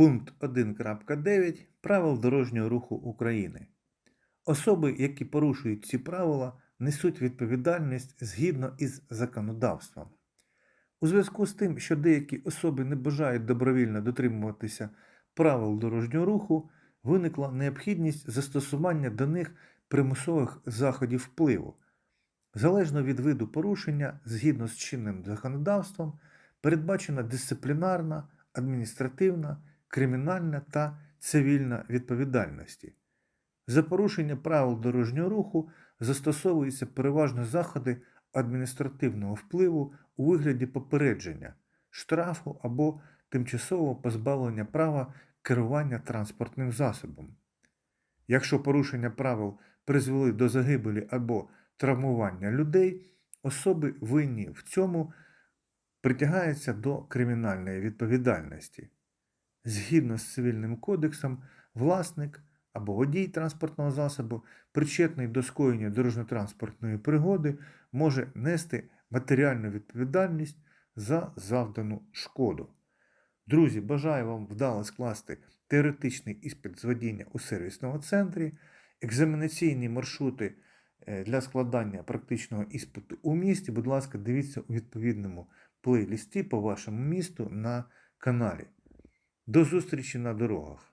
Пункт 1.9 Правил дорожнього руху України. Особи, які порушують ці правила, несуть відповідальність згідно із законодавством. У зв'язку з тим, що деякі особи не бажають добровільно дотримуватися правил дорожнього руху, виникла необхідність застосування до них примусових заходів впливу. Залежно від виду порушення, згідно з чинним законодавством, передбачена дисциплінарна, адміністративна, кримінальна та цивільна відповідальності. За порушення правил дорожнього руху застосовуються переважно заходи адміністративного впливу у вигляді попередження, штрафу або тимчасового позбавлення права керування транспортним засобом. Якщо порушення правил призвели до загибелі або травмування людей, особи винні в цьому притягаються до кримінальної відповідальності. Згідно з цивільним кодексом, власник або водій транспортного засобу, причетний до скоєння дорожньо-транспортної пригоди, може нести матеріальну відповідальність за завдану шкоду. Друзі, бажаю вам вдало скласти теоретичний іспит з водіння у сервісному центрі, екзаменаційні маршрути е, для складання практичного іспиту у місті. Будь ласка, дивіться у відповідному плейлісті по вашому місту на каналі. До зустрічі на дорогах!